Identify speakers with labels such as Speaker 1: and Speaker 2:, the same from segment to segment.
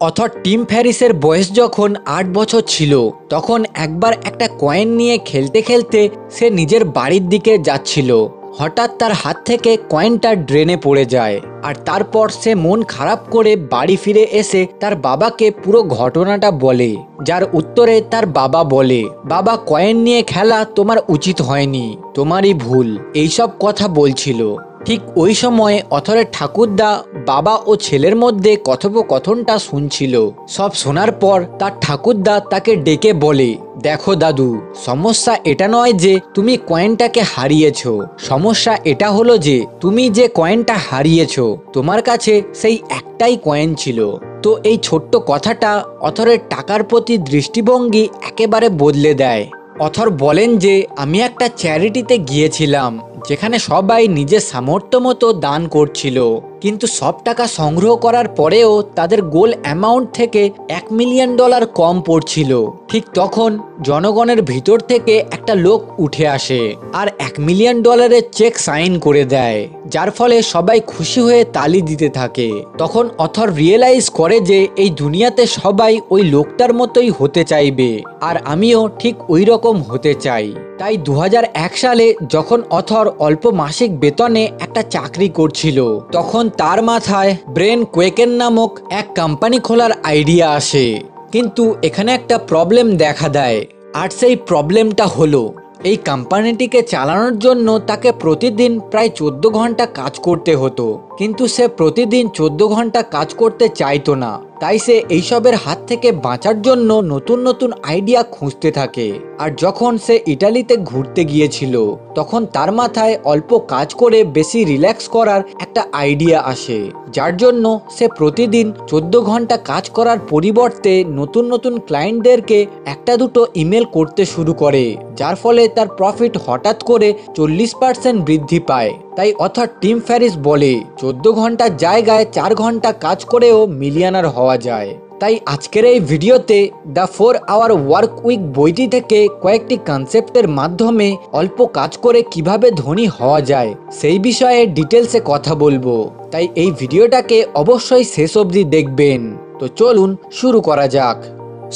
Speaker 1: Author team ফ্যারিসের বয়স যখন আট বছর ছিল, তখন একবার একটা কয়েন নিয়ে খেলতে খেলতে সে নিজের বাড়ির দিকে যাচ্ছিল। হঠাৎ তার হাত থেকে কয়েনটা ড্রেনে পড়ে যায়, আর তারপর সে মন খারাপ করে বাড়ি ফিরে এসে তার বাবাকে পুরো ঘটনাটা বলে, যার উত্তরে তার বাবা বলে, বাবা, কয়েন নিয়ে খেলা তোমার উচিত হয়নি, তোমারই ভুল। এইসব কথা বলছিল। ঠিক ওই সময় অথরের ঠাকুরদা বাবা ও ছেলের মধ্যে কথোপকথনটা শুনছিল। সব শোনার পর তার ঠাকুরদা তাকে ডেকে বলে, দেখো দাদু, সমস্যা এটা নয় যে তুমি কয়েনটাকে হারিয়েছ। সমস্যা এটা হলো যে তুমি যে কয়েনটা হারিয়েছ, তোমার কাছে সেই একটাই কয়েন ছিল। তো এই ছোট্ট কথাটা অথরের টাকার প্রতি দৃষ্টিভঙ্গি একেবারে বদলে দেয়। অথর বলেন যে, আমি একটা চ্যারিটিতে গিয়েছিলাম। যেখানে সবাই নিজের সামর্থ্য মতো দান করছিল। কিন্তু সব টাকা সংগ্রহ করার পরেও তাদের গোল অ্যামাউন্ট থেকে এক মিলিয়ন ডলার কম পড়ছিল। ঠিক তখন জনগণের ভিতর থেকে একটা লোক উঠে আসে আর এক মিলিয়ন ডলারের চেক সাইন করে দেয়, যার ফলে সবাই খুশি হয়ে তালি দিতে থাকে। তখন অথর রিয়েলাইজ করে যে এই দুনিয়াতে সবাই ওই লোকটার মতোই হতে চাইবে আর আমিও ঠিক ওই রকম হতে চাই। তাই দু হাজার এক সালে যখন অথর অল্প মাসিক বেতনে একটা চাকরি করছিল, তখন তার মাথায় ব্রেন কোয়েকেন নামক এক কোম্পানি খোলার আইডিয়া আসে। কিন্তু এখানে একটা প্রবলেম দেখা দেয়। আর সেই প্রবলেমটা হলো, এই কোম্পানিটিকে চালানোর জন্য তাকে প্রতিদিন প্রায় চোদ্দ ঘণ্টা কাজ করতে হতো। কিন্তু সে প্রতিদিন চোদ্দ ঘণ্টা কাজ করতে চাইতো না। তাই সে এইসবের হাত থেকে বাঁচার জন্য নতুন নতুন আইডিয়া খুঁজতে থাকে। আর যখন সে ইটালিতে ঘুরতে গিয়েছিল, তখন তার মাথায় অল্প কাজ করে বেশি রিল্যাক্স করার একটা আইডিয়া আসে। যার জন্য সে প্রতিদিন চোদ্দ ঘণ্টা কাজ করার পরিবর্তে নতুন নতুন ক্লায়েন্টদেরকে একটা দুটো ইমেল করতে শুরু করে, যার ফলে তার প্রফিট হঠাৎ করে চল্লিশ পার্সেন্ট বৃদ্ধি পায়। তাই অর্থাৎ টিম ফ্যারিস বলে, চোদ্দ ঘণ্টার জায়গায় চার ঘণ্টা কাজ করেও মিলিয়ানার হওয়া যায়। তাই আজকের এই ভিডিওতে the four hour work week বইটি থেকে কয়েকটি কনসেপ্টের মাধ্যমে অল্প কাজ করে কীভাবে ধনী হওয়া যায়, সেই বিষয়ে ডিটেলসে কথা বলব। তাই এই ভিডিওটাকে অবশ্যই শেষ অবধি দেখবেন। তো চলুন শুরু করা যাক।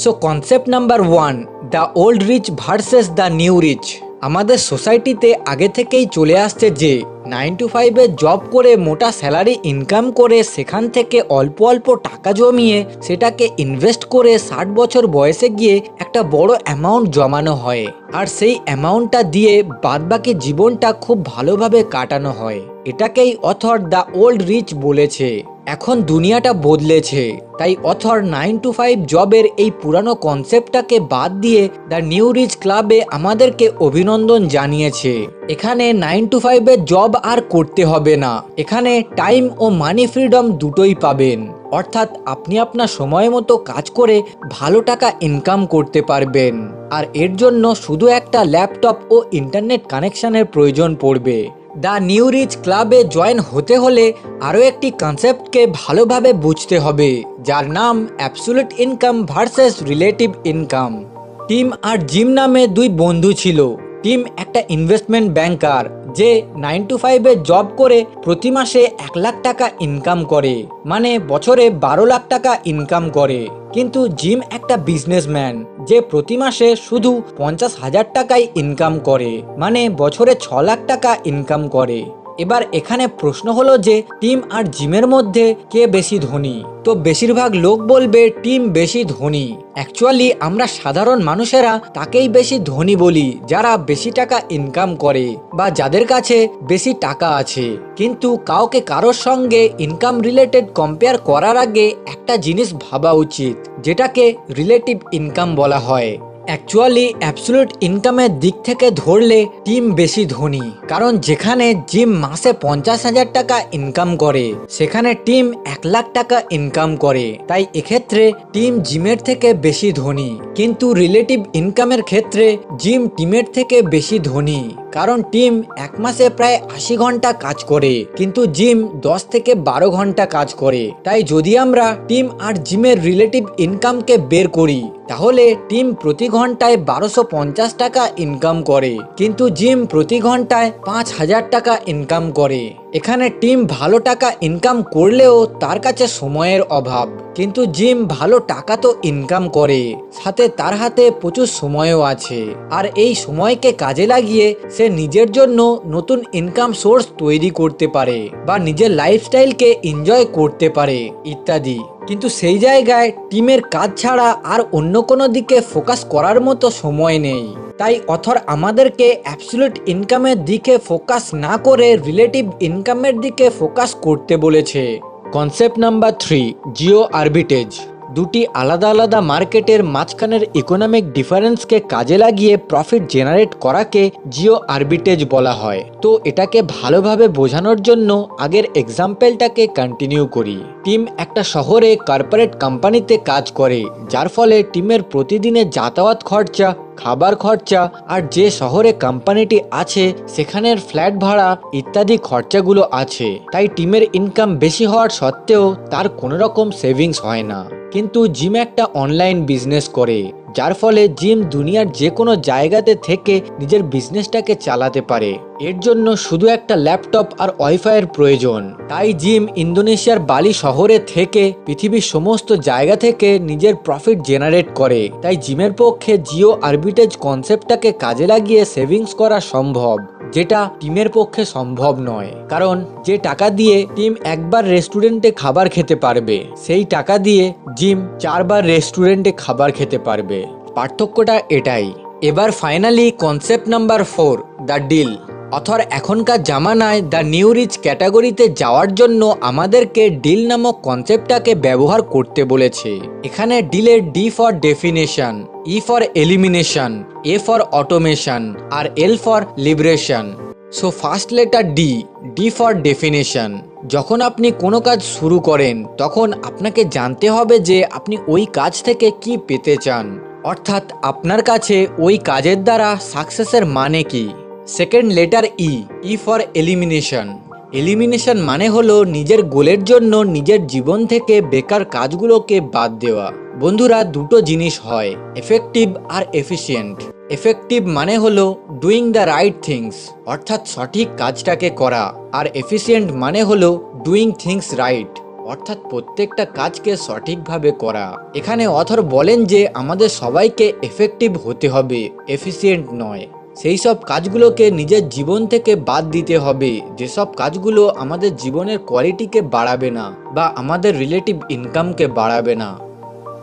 Speaker 1: So concept number one the old rich versus the new rich আমাদের সোসাইটিতে আগে থেকেই চলে আসছে যে নাইন টু ফাইভে জব করে মোটা স্যালারি ইনকাম করে সেখান থেকে অল্প অল্প টাকা জমিয়ে সেটাকে ইনভেস্ট করে ষাট বছর বয়সে গিয়ে একটা বড় অ্যামাউন্ট জমানো হয়। আর সেই অ্যামাউন্টটা দিয়ে বাদবাকি জীবনটা খুব ভালোভাবে কাটানো হয়। এটাকেই অথর দ্য ওল্ড রিচ বলেছে। এখন দুনিয়াটা বদলেছে, তাই অথর নাইন টু ফাইভ জবের এই পুরানো কনসেপ্টটাকে বাদ দিয়ে দ্য নিউ রিচ ক্লাবে আমাদেরকে অভিনন্দন জানিয়েছে। এখানে নাইন টু ফাইভের জব আর করতে হবে না, এখানে টাইম ও মানি ফ্রিডম দুটোই পাবেন। অর্থাৎ আপনি আপনার সময় মতো কাজ করে ভালো টাকা ইনকাম করতে পারবেন। আর এর জন্য শুধু একটা ল্যাপটপ ও ইন্টারনেট কানেকশনের প্রয়োজন পড়বে। দ্য নিউ রিচ ক্লাবে জয়েন হতে হলে আরও একটি কনসেপ্টকে ভালোভাবে বুঝতে হবে, যার নাম absolute income versus relative income. Tim আর জিম নামে দুই বন্ধু ছিল। টিম একটা ইনভেস্টমেন্ট ব্যাংকার যে নাইন টু ফাইভে জব করে প্রতি মাসে এক লাখ টাকা ইনকাম করে। মানে বছরে বারো লাখ টাকা ইনকাম করে। কিন্তু জিম একটা বিজনেসম্যান যে প্রতি মাসে শুধু পঞ্চাশ হাজার টাকাই ইনকাম করে। মানে বছরে ছ লাখ টাকা ইনকাম করে। এবার এখানে প্রশ্ন হলো যে টিম আর জিমের মধ্যে কে বেশি ধনী? তো বেশিরভাগ লোক বলবে টিম বেশি ধনী। অ্যাকচুয়ালি আমরা সাধারণ মানুষেরা তাকেই বেশি ধনী বলি, যারা বেশি টাকা ইনকাম করে বা যাদের কাছে বেশি টাকা আছে। কিন্তু কাউকে কারোর সঙ্গে ইনকাম রিলেটেড কম্পেয়ার করার আগে একটা জিনিস ভাবা উচিত, যেটাকে রিলেটিভ ইনকাম বলা হয়। অ্যাকচুয়ালি অ্যাবসুলুট ইনকামের দিক থেকে ধরলে টিম বেশি ধনী। কারণ যেখানে জিম মাসে পঞ্চাশ হাজার টাকা ইনকাম করে, সেখানে টিম এক লাখ টাকা ইনকাম করে। তাই এক্ষেত্রে টিম জিমের থেকে বেশি ধনী। কিন্তু রিলেটিভ ইনকামের ক্ষেত্রে জিম টিমের থেকে বেশি ধনী। কারণ টিম এক মাসে প্রায় আশি ঘণ্টা কাজ করে, কিন্তু জিম দশ থেকে বারো ঘণ্টা কাজ করে। তাই যদি আমরা টিম আর জিমের রিলেটিভ ইনকামকে বের করি, তাহলে টিম প্রতি ঘন্টায় বারোশো পঞ্চাশ টাকা ইনকাম করে, কিন্তু জিম প্রতি ঘন্টায় পাঁচ হাজার টাকা ইনকাম করে। এখানে টিম ভালো টাকা ইনকাম করলেও তার কাছে সময়ের অভাব। কিন্তু জিম ভালো টাকা তো ইনকাম করে, সাথে তার হাতে প্রচুর সময়ও আছে। আর এই সময়কে কাজে লাগিয়ে সে নিজের জন্য নতুন ইনকাম সোর্স তৈরি করতে পারে বা নিজের লাইফস্টাইলকে এনজয় করতে পারে, ইত্যাদি। কিন্তু সেই জায়গায় টিমের কাজ ছাড়া আর অন্য কোনো দিকে ফোকাস করার মতো সময় নেই। তাই অথর আমাদেরকে অ্যাবসুলেট ইনকামের দিকে ফোকাস না করে রিলেটিভ ইনকামের দিকে ফোকাস করতে বলেছে। Concept number three, geo arbitrage. দুটি আলাদা আলাদা মার্কেটের মাঝখানের ইকোনমিক ডিফারেন্সকে কাজে লাগিয়ে প্রফিট জেনারেট করাকে জিও আরবিটেজ বলা হয়। তো এটাকে ভালোভাবে বোঝানোর জন্য আগের এক্সাম্পলটাকে কন্টিনিউ করি। টিম একটা শহরে কর্পোরেট কোম্পানিতে কাজ করে, যার ফলে টিমের প্রতিদিনের যাতায়াত খরচা খাবার খরচা আর যে শহরে কোম্পানিটি আছে, সেখানের ফ্ল্যাট ভাড়া ইত্যাদি খরচাগুলো আছে। তাই টিমের ইনকাম বেশি হওয়ার সত্ত্বেও তার কোনো রকম সেভিংস হয় না। কিন্তু জিম একটা অনলাইন বিজনেস করে। যার ফলে জিম দুনিয়ার যে কোনো জায়গাতে থেকে নিজের বিজনেসটাকে চালাতে পারে। এর জন্য শুধু একটা ল্যাপটপ আর ওয়াইফাইয়ের প্রয়োজন। তাই জিম ইন্দোনেশিয়ার বালি শহরে থেকে পৃথিবীর সমস্ত জায়গা থেকে নিজের প্রফিট জেনারেট করে। তাই জিমের পক্ষে জিও আরবিটেজ কনসেপ্টটাকে কাজে লাগিয়ে সেভিংস করা সম্ভব। যেটা টিমের পক্ষে সম্ভব নয়। কারণ যে টাকা দিয়ে টিম একবার রেস্টুরেন্টে খাবার খেতে পারবে, সেই টাকা দিয়ে জিম চারবার রেস্টুরেন্টে খাবার খেতে পারবে। পার্থক্যটা এটাই। এবার finally concept number four the deal author এখনকার জামানায় দ্য নিউ রিচ ক্যাটাগরিতে যাওয়ার জন্য আমাদেরকে ডিল নামক কনসেপ্টটাকে ব্যবহার করতে বলেছে। এখানে ডিলের D for definition E for elimination A for automation R L for liberation so first letter D D for definition যখন আপনি কোনো কাজ শুরু করেন, তখন আপনাকে জানতে হবে যে আপনি ওই কাজ থেকে কি পেতে চান। অর্থাৎ আপনার কাছে ওই কাজের দ্বারা সাকসেসের মানে কি? Second letter E E for elimination elimination মানে হলো নিজের গোলের জন্য নিজের জীবন থেকে বেকার কাজগুলোকে বাদ দেওয়া। বন্ধুরা, দুটো জিনিস হয় এফেক্টিভ আর এফিসিয়েন্ট এফেক্টিভ মানে হলো ডুইং দ্য রাইট থিংস অর্থাৎ সঠিক কাজটাকে করা, আর এফিসিয়েন্ট মানে হলো ডুইং থিংস রাইট অর্থাৎ প্রত্যেকটা কাজকে সঠিকভাবে করা। এখানে অথর বলেন যে, আমাদের সবাইকে এফেক্টিভ হতে হবে এফিসিয়েন্ট নয়। সেই সব কাজগুলোকে নিজের জীবন থেকে বাদ দিতে হবে যেসব কাজগুলো আমাদের জীবনের কোয়ালিটিকে বাড়াবে না, বা আমাদের রিলেটিভ ইনকামকে বাড়াবে না।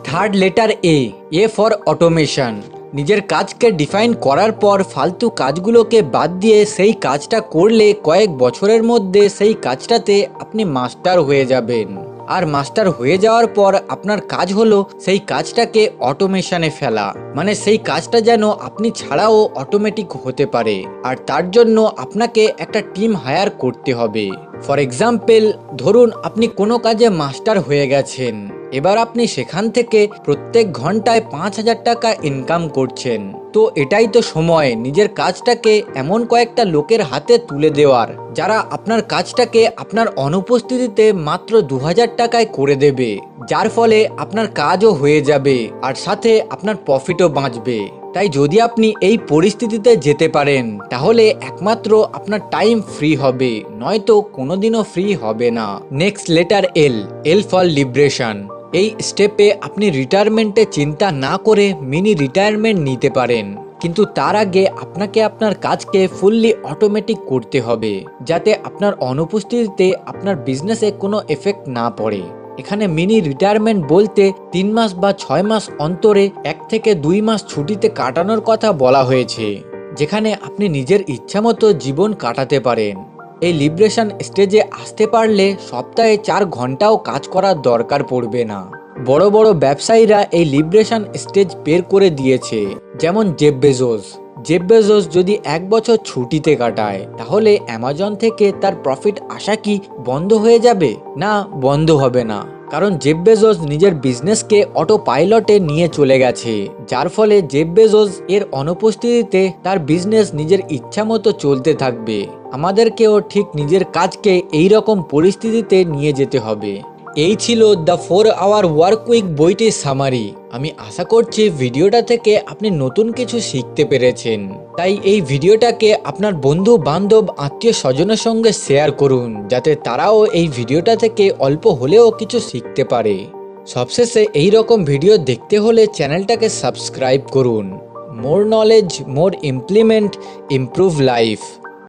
Speaker 1: Third letter A A for automation নিজের কাজকে ডিফাইন করার পর ফালতু কাজগুলোকে বাদ দিয়ে সেই কাজটা করলে কয়েক বছরের মধ্যে সেই কাজটাতে আপনি মাস্টার হয়ে যাবেন। আর মাস্টার হয়ে যাওয়ার পর আপনার কাজ হলো সেই কাজটাকে অটোমেশনে ফেলা। মানে সেই কাজটা যেন আপনি ছাড়াও অটোমেটিক হতে পারে। আর তার জন্য আপনাকে একটা টিম হায়ার করতে হবে। ফর এক্সাম্পল ধরুন আপনি কোনো কাজে মাস্টার হয়ে গেছেন। এবার আপনি সেখান থেকে প্রত্যেক ঘন্টায় পাঁচ হাজার টাকা ইনকাম করছেন। তো এটাই তো সময়, নিজের কাজটাকে এমন কয়েকটা লোকের হাতে তুলে দেওয়ার, যারা আপনার কাজটাকে আপনার অনুপস্থিতিতে মাত্র দু হাজার টাকায় করে দেবে, যার ফলে আপনার কাজও হয়ে যাবে, আর সাথে আপনার প্রফিটও বাঁচবে। তাই যদি আপনি এই পরিস্থিতিতে যেতে পারেন, তাহলে একমাত্র আপনার টাইম ফ্রি হবে, নয়তো কোনোদিনও ফ্রি হবে না। Next letter L L for liberation এই স্টেপে আপনি রিটায়ারমেন্টে চিন্তা না করে মিনি রিটায়ারমেন্ট নিতে পারেন। কিন্তু তার আগে আপনাকে আপনার কাজকে ফুললি অটোমেটিক করতে হবে, যাতে আপনার অনুপস্থিতিতে আপনার বিজনেসে কোনো এফেক্ট না পড়ে। এখানে মিনি রিটায়ারমেন্ট বলতে তিন মাস বা ছয় মাস অন্তরে এক থেকে দুই মাস ছুটিতে কাটানোর কথা বলা হয়েছে, যেখানে আপনি নিজের ইচ্ছামতো জীবন কাটাতে পারেন। এই লিব্রেশন স্টেজে আসতে পারলে সপ্তাহে চার ঘন্টাও কাজ করার দরকার পড়বে না। বড় বড় ব্যবসায়ীরা এই লিব্রেশন স্টেজ বের করে দিয়েছে, যেমন জেব বেজোস। জেব বেজোস যদি এক বছর ছুটিতে কাটায়, তাহলে অ্যামাজন থেকে তার প্রফিট আসা কি বন্ধ হয়ে যাবে? না, বন্ধ হবে না। কারণ জেব বেজোস নিজের বিজনেসকে অটো পাইলটে নিয়ে চলে গেছে, যার ফলে জেব বেজোস এর অনুপস্থিতিতে তার বিজনেস নিজের ইচ্ছা মতো চলতে থাকবে। আমাদেরকেও ঠিক নিজের কাজকে এই রকম পরিস্থিতিতে নিয়ে যেতে হবে। এই ছিল the four hour work week বইটির সামারি আমি আশা করছি ভিডিওটা থেকে আপনি নতুন কিছু শিখতে পেরেছেন। তাই এই ভিডিওটাকে আপনার বন্ধু, বান্ধব, আত্মীয় স্বজনের সঙ্গে শেয়ার করুন, যাতে তারাও এই ভিডিওটা থেকে অল্প হলেও কিছু শিখতে পারে। সবশেষে এই রকম ভিডিও দেখতে হলে চ্যানেলটাকে সাবস্ক্রাইব করুন। More knowledge more implement improve life